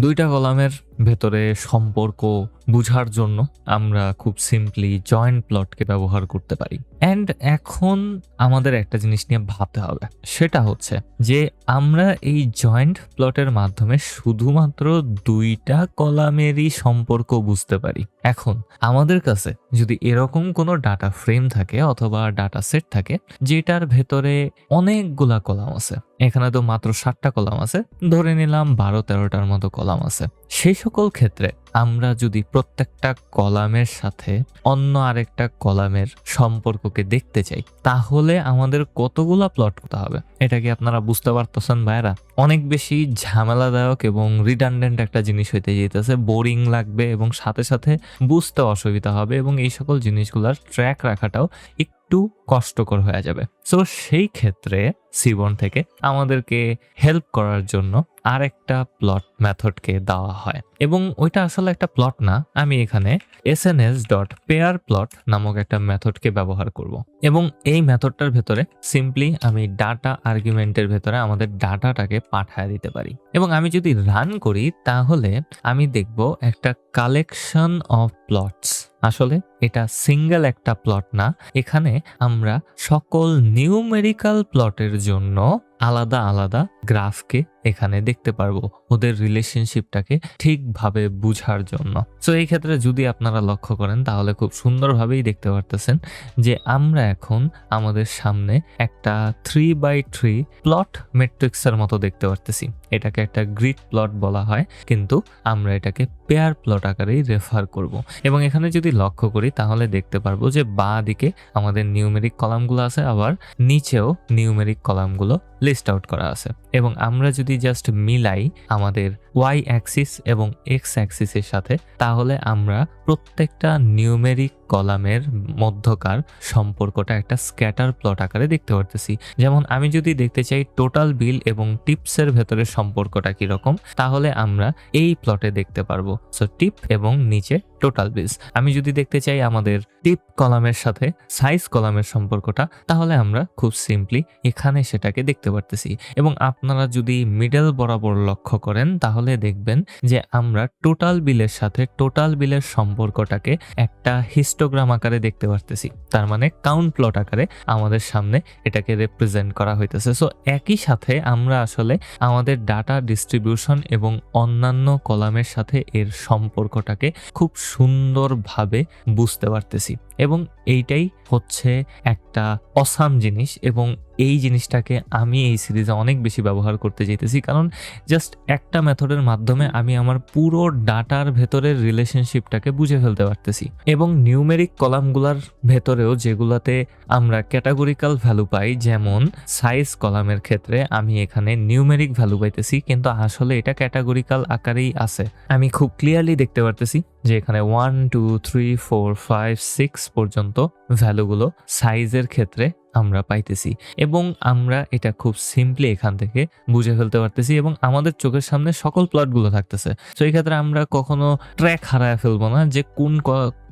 দুইটা কলামের ভেতরে সম্পর্ক বুঝার জন্য আমরা খুব সিম্পলি জয়েন্ট প্লটকে ব্যবহার করতে পারি। অ্যান্ড এখন আমাদের একটা জিনিস নিয়ে ভাবতে হবে। সেটা হচ্ছে যে আমরা এই জয়েন্ট প্লটের মাধ্যমে শুধুমাত্র দুইটা কলামেরই সম্পর্ক বুঝতে পারি। এখন আমাদের কাছে যদি এরকম কোনো ডাটা ফ্রেম থাকে অথবা ডাটা সেট থাকে, যেটার ভেতরে অনেকগুলা কলাম আছে এখানে তো মাত্র ষাটটা কলাম আছে। ধরে নিলাম বারো তেরোটার মতো কলাম আছে। সেই সকল ক্ষেত্রে আমরা যদি প্রত্যেকটা কলামের সাথে অন্য আরেকটা কলামের সম্পর্ককে দেখতে চাই, তাহলে আমাদের কতগুলা প্লট করতে হবে? এটা কি আপনারা বুঝতে পারতেছেন ভাইরা অনেক বেশি ঝামেলাদায়ক এবং রিডান্ডেন্ট একটা জিনিস হইতে যেতেছে বোরিং লাগবে এবং সাথে সাথে বুঝতে অসুবিধা হবে এবং এই সকল জিনিসগুলোর ট্র্যাক রাখাটাও একটু কষ্টকর হয়ে যাবে। সো সেই ক্ষেত্রে সিবন থেকে আমাদেরকে হেল্প করার জন্য আরেকটা প্লট মেথডকে দেওয়া হয়। এবং ওইটা আসলে একটা প্লট না, আমি এখানে S N S dot pair plot নামক একটা মেথডকে ব্যবহার করব। এবং এই মেথডটার ভেতরে সিম্পলি আমি ডাটা আর্গুমেন্টের ভেতরে আমাদের ডাটাটাকে পাঠায় দিতে পারি। এবং আমি যদি রান করি, তাহলে আমি দেখব একটা কালেকশন অফ প্লটস আসলে এটা সিঙ্গেল একটা প্লট না, এখানে আমরা সকল নিউমেরিক্যাল প্লটের জন্য আলাদা আলাদা গ্রাফকে এখানে দেখতে পারব ওদের রিলেশনশিপটাকে ঠিকভাবে বুঝার জন্য। সো এই ক্ষেত্রে যদি আপনারা লক্ষ্য করেন, তাহলে খুব সুন্দরভাবেই দেখতে পারতেছেন যে আমরা এখন আমাদের সামনে একটা থ্রি বাই থ্রি প্লট মেট্রিক্সের মতো দেখতে পারতেছি। এটাকে একটা গ্রিড প্লট বলা হয়, কিন্তু আমরা এটাকে পেয়ার প্লট আকারেই রেফার করব। এবং এখানে যদি লক্ষ্য করি, তাহলে দেখতে পারব যে বা দিকে আমাদের নিউমেরিক কলামগুলো আছে, আবার নিচেও নিউমেরিক কলামগুলো লিস্ট আউট করা আছে। এবং আমরা যদি জাস্ট মিলাই আমাদের ওয়াই অ্যাক্সিস এবং এক্স অ্যাক্সিসের সাথে, তাহলে আমরা প্রত্যেকটা নিউমেরিক কলামের মধ্যকার সম্পর্কটা একটা স্ক্যাটার প্লট আকারে দেখতে পারতেছি। যেমন আমি যদি দেখতে চাই টোটাল বিল এবং টিপসের ভেতরে সম্পর্কটা কীরকম তাহলে আমরা এই প্লটে দেখতে পারব। সো টিপ এবং নিচে টোটাল বিলস আমি যদি দেখতে চাই আমাদের টিপ কলামের সাথে সাইজ কলামের সম্পর্কটা, তাহলে আমরা খুব সিম্পলি এখানে সেটাকে দেখতে পারতেছি। এবং আপনারা যদি মিডল বরাবর লক্ষ্য করেন, তাহলে দেখবেন যে আমরা টোটাল বিলের সাথে টোটাল বিলের সম্পর্কটাকে একটা হিস্টোগ্রাম আকারে দেখতে পারতেছি। তার মানে কাউন্ট প্লট আকারে আমাদের সামনে এটাকে রিপ্রেজেন্ট করা হইতেছে। সো একই সাথে আমরা আসলে আমাদের ডাটা ডিস্ট্রিবিউশন এবং অন্যান্য কলামের সাথে এর সম্পর্কটাকে খুব সুন্দরভাবে বুঝতে পারতেছি। এবং এইটাই হচ্ছে একটা অসাম জিনিস এবং এই জিনিসটাকে আমি এই সিরিজে অনেক বেশি ব্যবহার করতে যেতেছি কারণ জাস্ট একটা মেথডের মাধ্যমে আমি আমার পুরো ডাটার ভেতরের রিলেশনশিপটাকে বুঝে ফেলতে পারতেছি। এবং নিউমেরিক কলামগুলার ভেতরেও যেগুলাতে আমরা ক্যাটাগরিক্যাল ভ্যালু পাই, যেমন সাইজ কলামের ক্ষেত্রে আমি এখানে নিউমেরিক ভ্যালু পাইতেছি, কিন্তু আসলে এটা ক্যাটাগরিক্যাল আকারেই আছে। আমি খুব ক্লিয়ারলি দেখতে পারতেছি। যে এখানে one two three four five six পর্যন্ত ভ্যালুগুলো সাইজের ক্ষেত্রে আমরা পাইতেছি। এবং আমরা এটা খুব সিম্পলি এখান থেকে বুঝে ফেলতে পারতেছি এবং আমাদের চোখের সামনে সকল প্লটগুলো থাকতেছে। তো এই ক্ষেত্রে আমরা কখনো ট্র্যাক হারায় ফেলব না যে কোন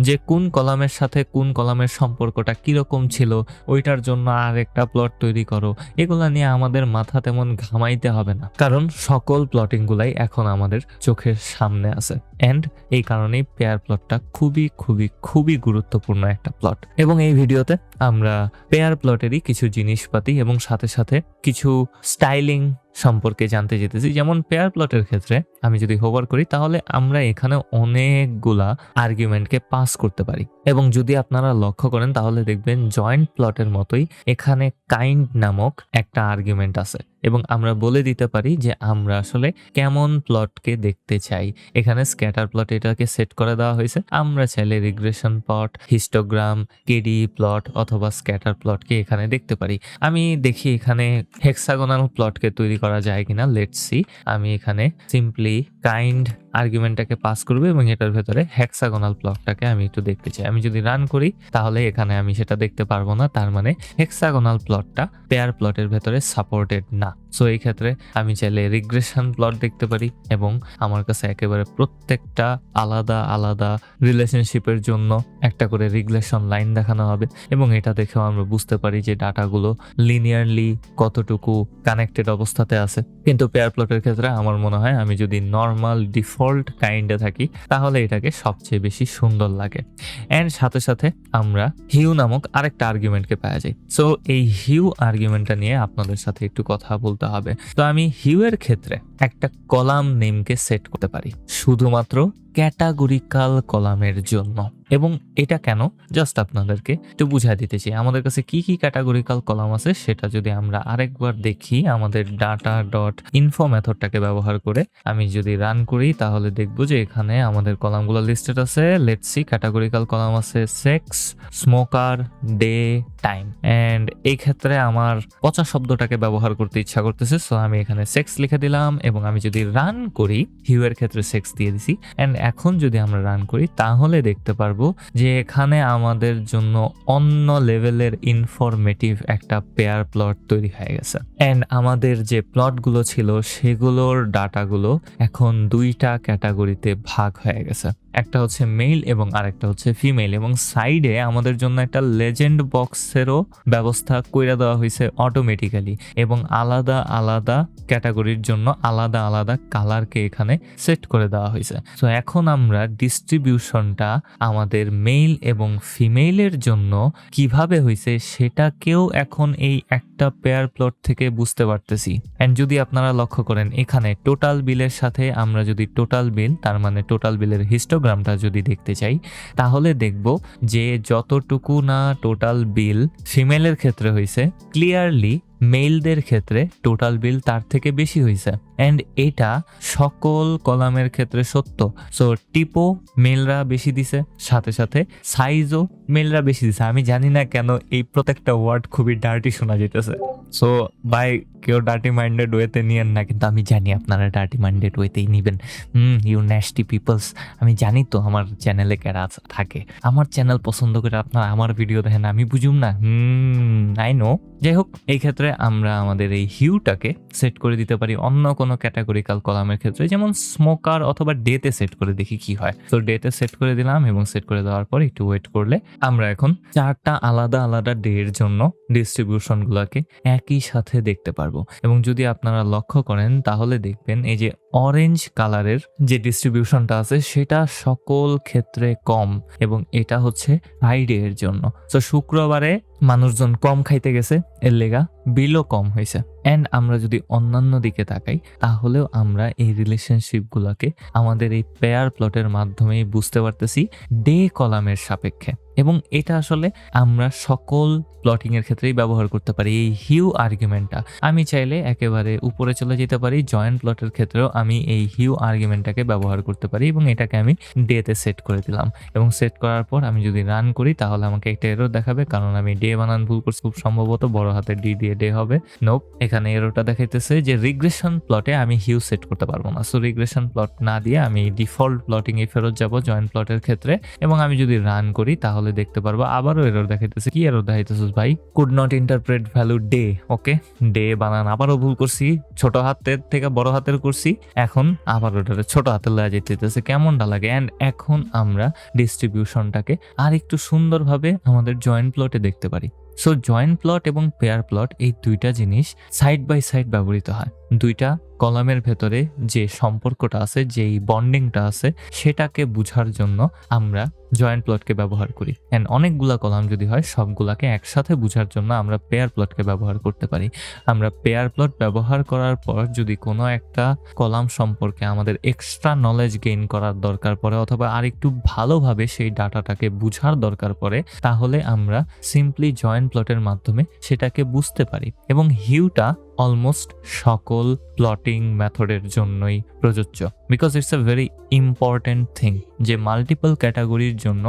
যে কোন কলামের সাথে কোন কলামের সম্পর্কটা কীরকম ছিল, ওইটার জন্য আর একটা প্লট তৈরি করো। এগুলো নিয়ে আমাদের মাথা তেমন ঘামাইতে হবে না। কারণ সকল প্লটিংগুলাই এখন আমাদের চোখের সামনে আছে। অ্যান্ড এই কারণেই পেয়ার প্লটটা খুবই খুবই খুবই গুরুত্বপূর্ণ একটা প্লট এবং এই ভিডিওতে আমরা পেয়ার প্লটেরই কিছু জিনিসপাতি এবং সাথে সাথে কিছু স্টাইলিং সম্পর্কে জানতে যেতেছি। যেমন পেয়ার প্লটের ক্ষেত্রে আমি যদি হোভার করি, তাহলে আমরা এখানে অনেকগুলা আর্গুমেন্টকে পাস করতে পারি। এবং যদি আপনারা লক্ষ্য করেন, তাহলে দেখবেন জয়েন্ট প্লটের মতোই এখানে কাইন্ড নামক একটা আর্গুমেন্ট আছে। এবং আমরা বলে দিতে পারি যে আমরা আসলে কেমন প্লটকে দেখতে চাই। এখানে স্ক্যাটার প্লট এটাকে সেট করে দেওয়া হয়েছে। আমরা চাইলে regression plot histogram KD plot অথবা স্ক্যাটার প্লটকে এখানে দেখতে পারি। আমি দেখি এখানে হেক্সাগোনাল প্লটকে তৈরি করা যায় কিনা? লেটস সি আমি এখানে সিম্পলি কাইন্ড আর্গুমেন্টটাকে পাস করবে এবং এটার ভেতরে হেক্সাগোনাল প্লটটাকে আমি একটু দেখতে চাই। আমি যদি রান করি, তাহলে এখানে আমি সেটা দেখতে পারব না। তার মানে হেক্সাগোনাল প্লটটা পেয়ার প্লটের ভেতরে সাপোর্টেড না। সো এই ক্ষেত্রে আমি চাইলে রিগ্রেশন প্লট দেখতে পারি এবং আমার কাছে একেবারে প্রত্যেকটা আলাদা আলাদা রিলেশনশিপের জন্য একটা করে রিগ্রেশন লাইন দেখানো হবে এবং এটা দেখেও আমরা বুঝতে পারি যে ডাটাগুলো লিনিয়ারলি কতটুকু কানেক্টেড অবস্থাতে আছে। কিন্তু পেয়ার প্লটের ক্ষেত্রে আমার মনে হয় আমি যদি নর্মাল ডিফল্ট কাইন্ডে থাকি, তাহলে এটাকে সবচেয়ে বেশি সুন্দর লাগে। অ্যান্ড সাথে সাথে আমরা হিউ নামক আরেকটা আর্গুমেন্টকে পাওয়া যায়। সো এই হিউ আর্গুমেন্টটা নিয়ে আপনাদের সাথে একটু কথা বলতে হবে। তো আমি হিউ এর ক্ষেত্রে একটা কলাম নেমকে সেট করতে পারি। শুধুমাত্র ক্যাটাগরিক্যাল কলামের জন্য। এবং এটা কেন? জাস্ট আপনাদেরকে একটু বুঝাই দিতে চাই। আমাদের কাছে কি কি ক্যাটাগরিক্যাল কলাম আছে সেটা যদি আমরা আরেকবার দেখি, আমাদের ডাটা ডট ইনফো মেথডটাকে ব্যবহার করে আমি যদি রান করি, তাহলে দেখব যে এখানে আমাদের কলামগুলো লিস্টেড আছে। লেটসি ক্যাটাগরিক্যাল কলাম আছে sex smoker day time and এই ক্ষেত্রে আমার পচা শব্দটাকে ব্যবহার করতে ইচ্ছা করতেছে সো আমি এখানে সেক্স লিখে দিলাম এবং আমি যদি রান করি হিউ এর ক্ষেত্রে সেক্স দিয়ে দিছি। অ্যান্ড এখন যদি আমরা রান করি, তাহলে দেখতে পারব যে এখানে আমাদের জন্য অন্য লেভেলের ইনফরমেটিভ একটা পেয়ার প্লট তৈরি হয়ে গেছে। অ্যান্ড আমাদের যে প্লটগুলো ছিল, সেগুলোর ডাটাগুলো এখন দুইটা ক্যাটাগরিতে ভাগ হয়ে গেছে। একটা হচ্ছে মেল এবং আরেকটা হচ্ছে ফিমেল এবং সাইডে আমাদের জন্য একটা লেজেন্ড বক্সেরও ব্যবস্থা কইরা দেওয়া হয়েছে অটোমেটিক্যালি এবং আলাদা আলাদা ক্যাটাগরির জন্য আলাদা আলাদা কালারকে এখানে সেট করে দেওয়া হয়েছে তো এখন আমরা ডিস্ট্রিবিউশনটা আমাদের মেল এবং ফিমেলের জন্য কীভাবে হয়েছে সেটাকেও এখন এই একটা পেয়ার প্লট থেকে বুঝতে পারতেছি। অ্যান্ড যদি আপনারা লক্ষ্য করেন, এখানে টোটাল বিলের সাথে আমরা যদি টোটাল বিল তার মানে টোটাল বিলের হিস্টোগ্রামটা যদি দেখতে চাই, তাহলে দেখব যে যতটুকু না টোটাল বিল ফিমেলের ক্ষেত্রে হয়েছে ক্লিয়ারলি মেলদের ক্ষেত্রে টোটাল বিল তার থেকে বেশি হয়েছে অ্যান্ড এটা সকল কলামের ক্ষেত্রে সত্য। সো টিপো মেলরা বেশি দিছে, সাথে সাথে সাইজও মেলরা বেশি দিছে। আমি জানি না কেন এই প্রত্যেকটা ওয়ার্ড খুবই ডার্টি শোনা যেতেছে সো বাই কেউ ডার্টি মাইন্ডেড ওয়েতে নিয়েন না, কিন্তু আমি জানি আপনারা ডার্টি মাইন্ডেড ওয়েতেই নিবেন। হুম ইউ ন্যাস্টি পিপলস আমি জানি তো আমার চ্যানেলে কারা থাকে। আমার চ্যানেল পছন্দ করে আপনারা আমার ভিডিও দেখেন, আমি বুঝুম না। হুম আই নো যাই হোক, এই ক্ষেত্রে আমরা আমাদের এই হিউটাকে সেট করে দিতে পারি অন্য কোনো ক্যাটাগরিক্যাল কলামের ক্ষেত্রে, যেমন স্মোকার অথবা ডেতে সেট করে দেখি কি হয়। তো ডেতে সেট করে দিলাম এবং সেট করে দেওয়ার পর একটু ওয়েট করলে আমরা এখন চারটা আলাদা আলাদা ডে এর জন্য ডিস্ট্রিবিউশনগুলোকে একই সাথে দেখতে পারব। এবং যদি আপনারা লক্ষ্য করেন, তাহলে দেখবেন এই যে অরেঞ্জ কালারের যে ডিস্ট্রিবিউশনটা আছে, সেটা সকল ক্ষেত্রে কম এবং এটা হচ্ছে ফ্রাইডে এর জন্য। তো শুক্রবারে মানুষজন কম খাইতে গেছে, এর লেগা বিলও কম হয়েছে। অ্যান্ড আমরা যদি অন্যান্য দিকে তাকাই, তাহলেও আমরা এই রিলেশনশিপগুলোকে আমাদের এই পেয়ার প্লটের মাধ্যমেই বুঝতে পারতেছি ডে কলামের সাপেক্ষে। এবং এটা আসলে আমরা সকল প্লটিং এর ক্ষেত্রেই ব্যবহার করতে পারি এই হিউ আর্গুমেন্টটা আমি চাইলে একেবারে উপরে চলে যেতে পারি জয়েন্ট প্লটের ক্ষেত্রেও আমি এই হিউ আর্গুমেন্টটাকে ব্যবহার করতে পারি এবং এটাকে আমি ডেতে সেট করে দিলাম। এবং সেট করার পর আমি যদি রান করি, তাহলে আমাকে একটা এরর দেখাবে, কারণ আমি ডে বানান ভুল করছি খুব সম্ভবত বড় হাতের ডি দিয়ে ডে হবে। নোপ এখানে এরোটা দেখাইতেছে যে রিগ্রেশন প্লটে আমি হিউ সেট করতে পারব না। সো রিগ্রেশন প্লট না দিয়ে আমি ডিফল্ট প্লটিং এ ফেরত যাব জয়েন্ট প্লটের ক্ষেত্রে। এবং আমি যদি রান করি, তাহলে দেখতে পারব। আবারও এরর দেখাইতেছে। কি এরর দেখাইতেছে ভাই? Could not interpret value day okay day বানান, আবারও ভুল করছি। ছোট হাতের থেকে বড় হাতের করছি। এখন আবার ওটাতে ছোট হাতের লয়া যেতেছে কেমনটা লাগে? অ্যান্ড এখন আমরা ডিস্ট্রিবিউশনটাকে আর একটু সুন্দরভাবে আমাদের জয়েন্ট প্লটে দেখতে পারি। সো জয়েন্ট প্লট এবং পেয়ার প্লট এই দুইটা জিনিস সাইড বাই সাইড ব্যবহৃত হয়। দুইটা কলামের ভেতরে যে সম্পর্কটা আছে, যেই বন্ডিংটা আছে, সেটাকে বুঝার জন্য আমরা জয়েন্ট প্লটকে ব্যবহার করি। অ্যান্ড অনেকগুলা কলাম যদি হয়, সবগুলাকে একসাথে বুঝার জন্য আমরা পেয়ার প্লটকে ব্যবহার করতে পারি। আমরা পেয়ার প্লট ব্যবহার করার পর যদি কোনো একটা কলাম সম্পর্কে আমাদের এক্সট্রা নলেজ গেইন করার দরকার পড়ে, অথবা আরেকটু ভালোভাবে সেই ডাটাটাকে বুঝার দরকার পড়ে, তাহলে আমরা সিম্পলি জয়েন্ট প্লটের মাধ্যমে সেটাকে বুঝতে পারি। এবং হিউটা অলমোস্ট সকল প্লটিং মেথডের জন্যই প্রযোজ্য। Because it's a very important thing যে মাল্টিপল ক্যাটাগরির জন্য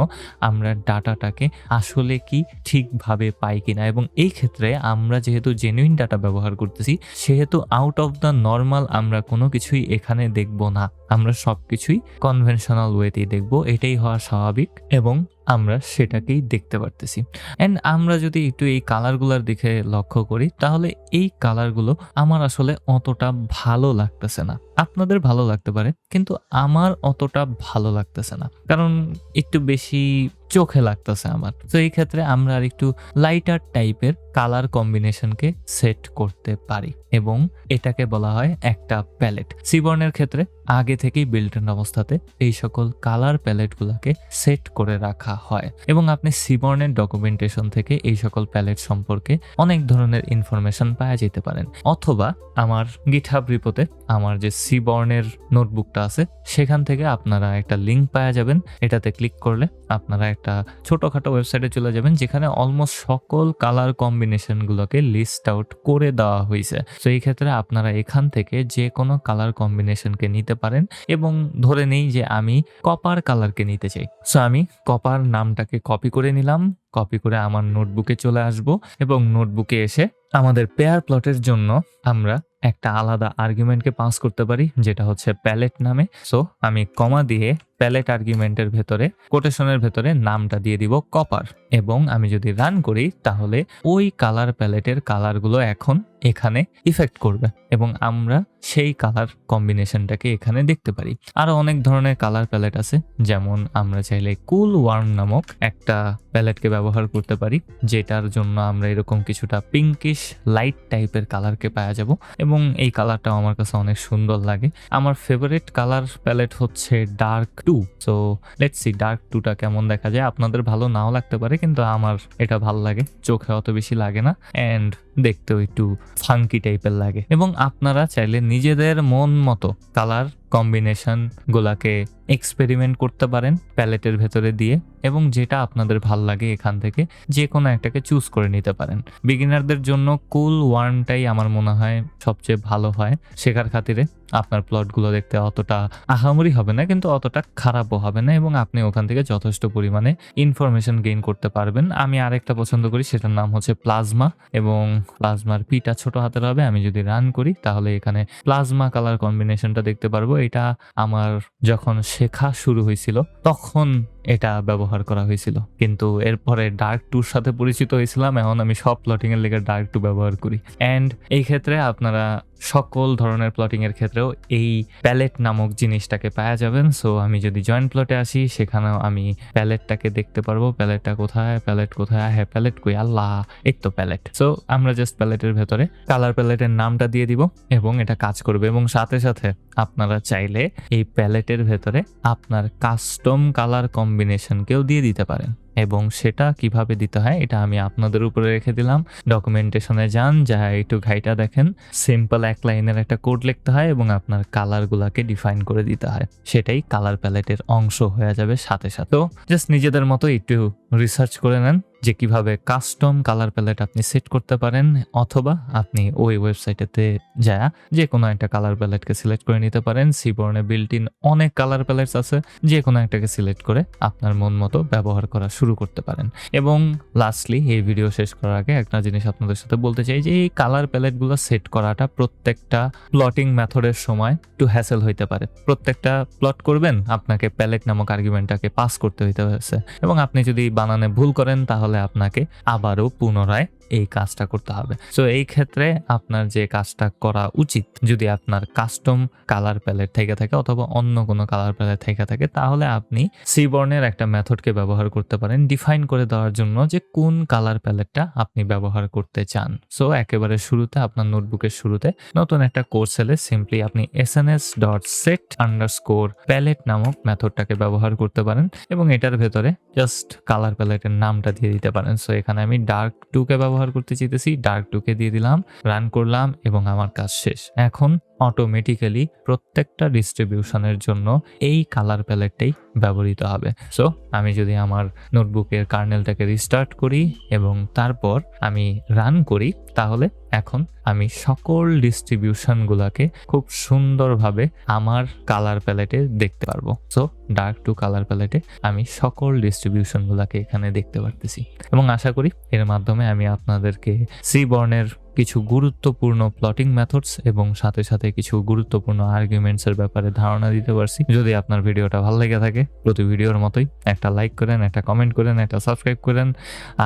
আমরা ডাটাটাকে আসলে কি ঠিকভাবে পাই কিনা এবং এই ক্ষেত্রে আমরা যেহেতু জেনুইন ডাটা ব্যবহার করতেছি, সেহেতু আউট অফ দ্য নর্মাল আমরা কোনো কিছুই এখানে দেখব না। আমরা সবকিছুই কনভেনশনাল ওয়েতেই দেখব। এটাই হওয়া স্বাভাবিক এবং আমরা সেটাকেই দেখতে পারতেছি। অ্যান্ড আমরা যদি একটু এই কালারগুলোর দিকে লক্ষ্য করি, তাহলে এই কালারগুলো আমার আসলে অতটা ভালো লাগতেছে না। আপনাদের ভালো লাগতে পারে, কিন্তু আমার অতটা ভালো লাগতেছে না। কারণ একটু বেশি চোখে লাগতেছে আমার। তো এই ক্ষেত্রে আমরা আর একটু লাইটার টাইপের কালার কম্বিনেশনকে সেট করতে পারি এবং এটাকে বলা হয় একটা প্যালেট সিবর্নের ক্ষেত্রে আগে থেকেই বিল্ট ইন অবস্থাতে এই সকল কালার প্যালেটগুলোকে সেট করে রাখা হয় এবং আপনি সিবর্নের ডকুমেন্টেশন থেকে এই সকল প্যালেট সম্পর্কে অনেক ধরনের ইনফরমেশন পাওয়া যেতে পারেন। অথবা আমার গিটহাব রিপোতে আমার যে সিবর্নের নোটবুকটা আছে, সেখান থেকে আপনারা একটা লিঙ্ক পাওয়া যাবেন। এটাতে ক্লিক করলে আপনারা একটা ছোটোখাটো ওয়েবসাইটে চলে যাবেন, যেখানে অলমোস্ট সকল কালার কম্বিনেশনগুলোকে লিস্ট আউট করে দেওয়া হয়েছে। তো এই ক্ষেত্রে আপনারা এখান থেকে যে কোনো কালার কম্বিনেশনকে নিতে পারেন এবং ধরে নেই যে আমি কপার কালারকে নিতে চাই। সো আমি কপার নামটাকে কপি করে নিলাম কপি করে আমার নোটবুকে চলে আসব এবং নোটবুকে এসে আমাদের পেয়ার প্লটের জন্য আমরা একটা আলাদা আর্গুমেন্টকে পাস করতে পারি, যেটা হচ্ছে প্যালেট নামে। সো আমি কমা দিয়ে প্যালেট আর্গুমেন্টের ভেতরে কোটেশনের ভেতরে নামটা দিয়ে দিব কপার এবং আমি যদি রান করি, তাহলে ওই কালার প্যালেটের কালারগুলো এখন এখানে ইফেক্ট করবে এবং আমরা সেই কালার কম্বিনেশনটাকে এখানে দেখতে পারি। আরও অনেক ধরনের কালার প্যালেট আছে, যেমন আমরা চাইলে কুল ওয়ার্ম নামক একটা প্যালেটকে ব্যবহার করতে পারি, যেটার জন্য আমরা এরকম কিছুটা পিঙ্কিশ লাইট টাইপের কালারকে পাওয়া যাব এবং এই কালারটাও আমার কাছে অনেক সুন্দর লাগে। আমার ফেভারিট কালার প্যালেট হচ্ছে dark two so let's see dark টুটা কেমন দেখা যায়। আপনাদের ভালো নাও লাগতে পারে, কিন্তু আমার এটা ভালো লাগে, চোখে অত বেশি লাগে না। অ্যান্ড দেখতেও একটু ফাঙ্কি টাইপের লাগে। এবং আপনারা চাইলে নিজেদের মন মতো কালার কম্বিনেশন গুলাকে এক্সপেরিমেন্ট করতে পারেন প্যালেটের ভেতরে দিয়ে এবং যেটা আপনাদের ভালো লাগে এখান থেকে, যে কোনো একটাকে চুজ করে নিতে পারেন। বিগিনারদের জন্য কুল ওয়ার্মটাই আমার মনে হয় সবচেয়ে ভালো হয় শেখার খাতিরে। আপনার প্লটগুলো দেখতে অতটা আহামরি হবে না, কিন্তু অতটা খারাপও হবে না এবং আপনি ওখান থেকে যথেষ্ট পরিমাণে ইনফরমেশন গেইন করতে পারবেন। আমি আরেকটা পছন্দ করি, সেটার নাম হচ্ছে প্লাজমা এবং প্লাজমার পিটা ছোট হাতের হবে। আমি যদি রান করি, তাহলে এখানে প্লাজমা কালার কম্বিনেশনটা দেখতে পারব এটা আমার যখন শেখা শুরু হয়েছিল তখন এটা ব্যবহার করা হয়েছিল। কিন্তু এরপরে ডার্ক টুর সাথে পরিচিত হয়েছিলাম, এখন আমি সব প্লটিং এর লেগে ডার্ক টু ব্যবহার করি। অ্যান্ড এই ক্ষেত্রে আপনারা সকল ধরনের প্লটিং এর ক্ষেত্রেও এই প্যালেট নামক জিনিসটাকে পাওয়া যাবেন। সো আমি যদি জয়েন্ট প্লটে আসি, সেখানেও আমি প্যালেটটাকে দেখতে পারব। প্যালেটটা কোথায়? প্যালেট কোথায়? হ্যাঁ প্যালেট কই? আল্লাহ, এই তো প্যালেট সো আমরা জাস্ট প্যালেটের ভেতরে কালার প্যালেটের নামটা দিয়ে দিব এবং এটা কাজ করবে। এবং সাথে সাথে আপনারা চাইলে এই প্যালেটের ভেতরে আপনার কাস্টম কালার কম্বিনেশনকেও দিয়ে দিতে পারেন। এবং সেটা কীভাবে দিতে হয়, এটা আমি আপনাদের উপরে রেখে দিলাম। ডকুমেন্টেশনে যান, যা একটু ঘাইটা দেখেন। সিম্পল এক লাইনের একটা কোড লিখতে হয় এবং আপনার কালারগুলোকে ডিফাইন করে দিতে হয়। সেটাই কালার প্যালেটের অংশ হয়ে যাবে সাথে সাথে। জাস্ট নিজেদের মতো একটু রিসার্চ করে নেন। যে কীভাবে কাস্টম কালার প্যালেট আপনি সেট করতে পারেন, অথবা আপনি ওই ওয়েবসাইটেতে যা যে কোনো একটা কালার প্যালেটকে সিলেক্ট করে নিতে পারেন। সিবর্নে বিল্ট ইন অনেক কালার প্যালেটস আছে যে কোনো একটাকে সিলেক্ট করে আপনার মন মতো ব্যবহার করা শুরু করতে পারেন। এবং লাস্টলি এই ভিডিও শেষ করার আগে একটা জিনিস আপনাদের সাথে বলতে চাই যে, এই কালার প্যালেটগুলো সেট করাটা প্রত্যেকটা প্লটিং মেথডের সময় একটু হ্যাসেল হইতে পারে। প্রত্যেকটা প্লট করবেন, আপনাকে প্যালেট নামক আর্গুমেন্টটাকে পাস করতে হইতে হয়েছে। এবং আপনি যদি বানানে ভুল করেন, তাহলে আপনাকে আবারও পুনরায় এই কাজটা করতে হবে। সো এই ক্ষেত্রে আপনার যে কাজটা করা উচিত, যদি আপনার কাস্টম কালার প্যালেট থেকে থাকে অথবা অন্য কোনো কালার প্যালেট থেকে থাকে, তাহলে আপনি সিবর্নের একটা মেথডকে ব্যবহার করতে পারেন ডিফাইন করে দেওয়ার জন্য যে কোন কালার প্যালেটটা আপনি ব্যবহার করতে চান। সো একেবারে শুরুতে, আপনার নোটবুকের শুরুতে নতুন একটা কোর্স এলে সিম্পলি আপনি S N S dot set under score palette নামক মেথডটাকে ব্যবহার করতে পারেন এবং এটার ভেতরে জাস্ট কালার প্যালেটের নামটা দিয়ে দিতে পারেন। সো এখানে আমি ডার্ক টুকে ব্যবহার করতে চাইতেছি ডার্ক টুকে দিয়ে দিলাম রান করলাম এবং আমার কাজ শেষ। এখন অটোমেটিক্যালি প্রত্যেকটা ডিস্ট্রিবিউশনের জন্য এই কালার প্যালেটটাই ব্যবহৃত হবে। সো আমি যদি আমার নোটবুকের কার্নেলটাকে রিস্টার্ট করি এবং তারপর আমি রান করি, তাহলে এখন আমি সকল ডিস্ট্রিবিউশনগুলোকে খুব সুন্দরভাবে আমার কালার প্যালেটে দেখতে পারব। সো ডার্ক টু কালার প্যালেটে আমি সকল ডিস্ট্রিবিউশনগুলোকে এখানে দেখতে পারতেছি। এবং আশা করি এর মাধ্যমে আমি আপনাদেরকে সি বর্ণের কিছু গুরুত্বপূর্ণ প্লটিং মেথডস এবং সাথে সাথে কিছু গুরুত্বপূর্ণ আর্গুমেন্টস এর ব্যাপারে ধারণা দিতে পারছি। যদি আপনার ভিডিওটা ভালো লেগে থাকে, প্রতি ভিডিওর মতোই একটা লাইক করেন, একটা কমেন্ট করেন, একটা সাবস্ক্রাইব করেন।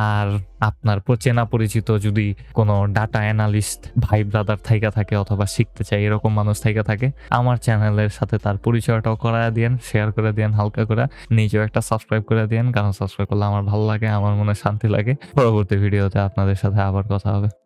আর আপনার চেনা পরিচিত যদি কোনো ডাটা অ্যানালিস্ট ভাই ব্রাদার থাইকা থাকে অথবা শিখতে চাই এরকম মানুষ থাইকা থাকে, আমার চ্যানেলের সাথে তার পরিচয়টাও করায় দিয়েন শেয়ার করে দিয়েন, হালকা করে। নিজেও একটা সাবস্ক্রাইব করে দিয়েন, কারণ সাবস্ক্রাইব করলে আমার ভালো লাগে, আমার মনে শান্তি লাগে। পরবর্তী ভিডিওতে আপনাদের সাথে আবার কথা হবে।